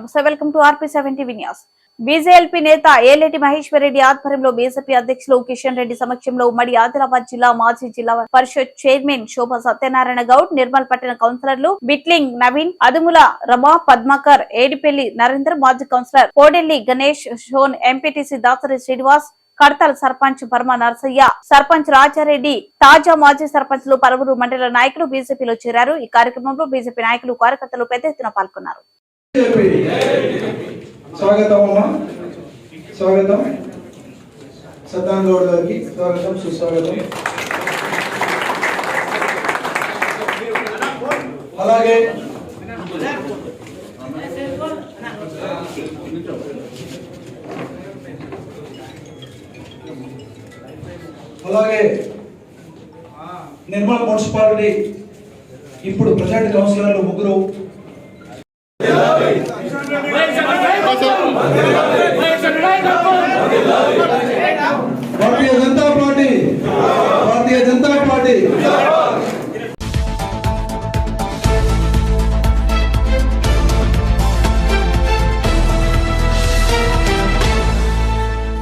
నమస్తే welcome to RP seven TV news. BJLP నేత ఏలేటి మహేశ్వర్ రెడ్డి ఆధ్వర్యంలో బీజేపీ అధ్యక్షులు కిషన్ రెడ్డి సమక్షంలో ఉమ్మడి ఆదిలాబాద్ జిల్లా మాజీ జిల్లా పరిషత్ చైర్మన్ శోభ సత్యనారాయణ గౌడ్ నిర్మల్ పట్టణ కౌన్సిలర్లు బిట్లింగ్ నవీన్ అదుముల రమా పద్మాకర్ ఏడిపెల్లి నరేందర్ మాజీ కౌన్సిలర్ కోడెల్లి గణేష్ షోన్ ఎంపీటీసీ దాసరి శ్రీనివాస్ కడతల్ సర్పంచ్ భర్మ నరసయ్య సర్పంచ్ రాజారెడ్డి తాజా మాజీ సర్పంచ్లు పలువురు మండల నాయకులు బీజేపీలో చేరారు. ఈ కార్యక్రమంలో బీజేపీ నాయకులు కార్యకర్తలు పెద్ద ఎత్తున పాల్గొన్నారు. స్వాగతం అమ్మా స్వాగతం. సత్యాన్ గౌడ్ గారికి స్వాగతం సుస్వాగతం. అలాగే అలాగే నిర్మల్ మున్సిపాలిటీ ఇప్పుడు ప్రజెంట్ కౌన్సిలర్లు ముగ్గురు భారతీయ జనతా పార్టీ భారతీయ జనతా పార్టీ